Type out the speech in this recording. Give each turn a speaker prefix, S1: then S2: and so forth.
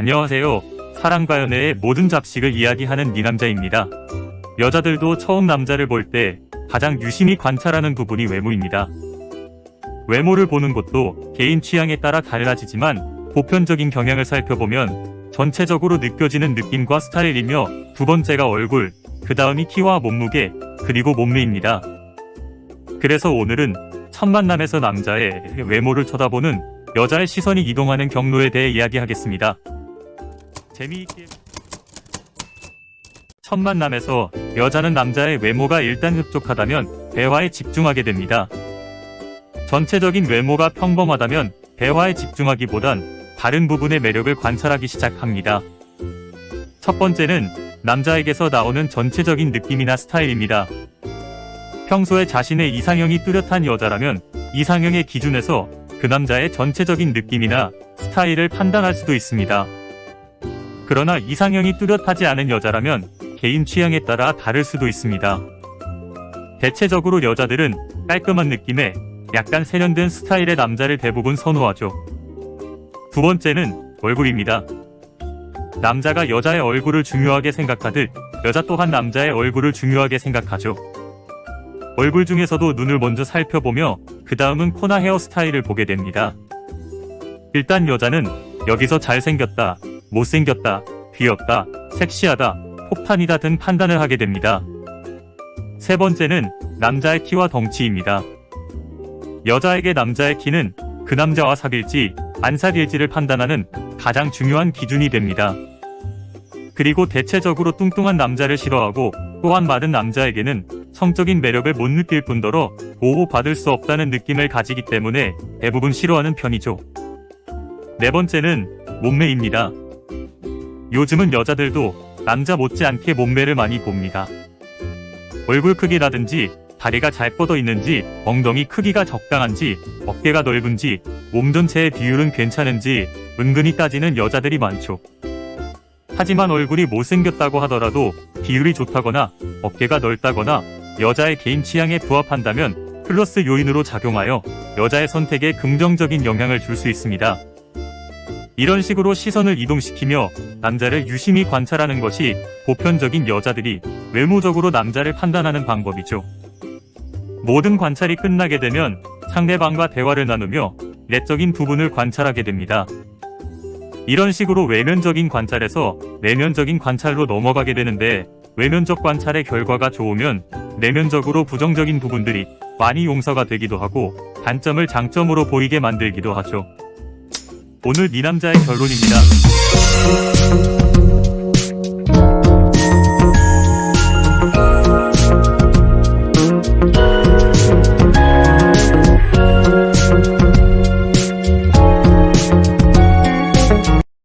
S1: 안녕하세요. 사랑과 연애의 모든 잡식을 이야기하는 니남자입니다. 여자들도 처음 남자를 볼 때 가장 유심히 관찰하는 부분이 외모입니다. 외모를 보는 것도 개인 취향에 따라 달라지지만 보편적인 경향을 살펴보면 전체적으로 느껴지는 느낌과 스타일이며 두 번째가 얼굴, 그 다음이 키와 몸무게, 그리고 몸매입니다. 그래서 오늘은 첫 만남에서 남자의 외모를 쳐다보는 여자의 시선이 이동하는 경로에 대해 이야기하겠습니다. 재미있게 첫 만남에서 여자는 남자의 외모가 일단 흡족하다면 대화에 집중하게 됩니다. 전체적인 외모가 평범하다면 대화에 집중하기보단 다른 부분의 매력을 관찰하기 시작합니다. 첫 번째는 남자에게서 나오는 전체적인 느낌이나 스타일입니다. 평소에 자신의 이상형이 뚜렷한 여자라면 이상형의 기준에서 그 남자의 전체적인 느낌이나 스타일을 판단할 수도 있습니다. 그러나 이상형이 뚜렷하지 않은 여자라면 개인 취향에 따라 다를 수도 있습니다. 대체적으로 여자들은 깔끔한 느낌의 약간 세련된 스타일의 남자를 대부분 선호하죠. 두 번째는 얼굴입니다. 남자가 여자의 얼굴을 중요하게 생각하듯 여자 또한 남자의 얼굴을 중요하게 생각하죠. 얼굴 중에서도 눈을 먼저 살펴보며 그 다음은 코나 헤어스타일을 보게 됩니다. 일단 여자는 여기서 잘생겼다, 못생겼다, 귀엽다, 섹시하다, 폭탄이다 등 판단을 하게 됩니다. 세 번째는 남자의 키와 덩치입니다. 여자에게 남자의 키는 그 남자와 사귈지 안 사귈지를 판단하는 가장 중요한 기준이 됩니다. 그리고 대체적으로 뚱뚱한 남자를 싫어하고 또한 마른 남자에게는 성적인 매력을 못 느낄 뿐더러 보호받을 수 없다는 느낌을 가지기 때문에 대부분 싫어하는 편이죠. 네 번째는 몸매입니다. 요즘은 여자들도 남자 못지않게 몸매를 많이 봅니다. 얼굴 크기라든지 다리가 잘 뻗어 있는지, 엉덩이 크기가 적당한지, 어깨가 넓은지, 몸 전체의 비율은 괜찮은지 은근히 따지는 여자들이 많죠. 하지만 얼굴이 못생겼다고 하더라도 비율이 좋다거나 어깨가 넓다거나 여자의 개인 취향에 부합한다면 플러스 요인으로 작용하여 여자의 선택에 긍정적인 영향을 줄 수 있습니다. 이런 식으로 시선을 이동시키며 남자를 유심히 관찰하는 것이 보편적인 여자들이 외모적으로 남자를 판단하는 방법이죠. 모든 관찰이 끝나게 되면 상대방과 대화를 나누며 내적인 부분을 관찰하게 됩니다. 이런 식으로 외면적인 관찰에서 내면적인 관찰로 넘어가게 되는데 외면적 관찰의 결과가 좋으면 내면적으로 부정적인 부분들이 많이 용서가 되기도 하고 단점을 장점으로 보이게 만들기도 하죠. 오늘 미남자의 결론입니다.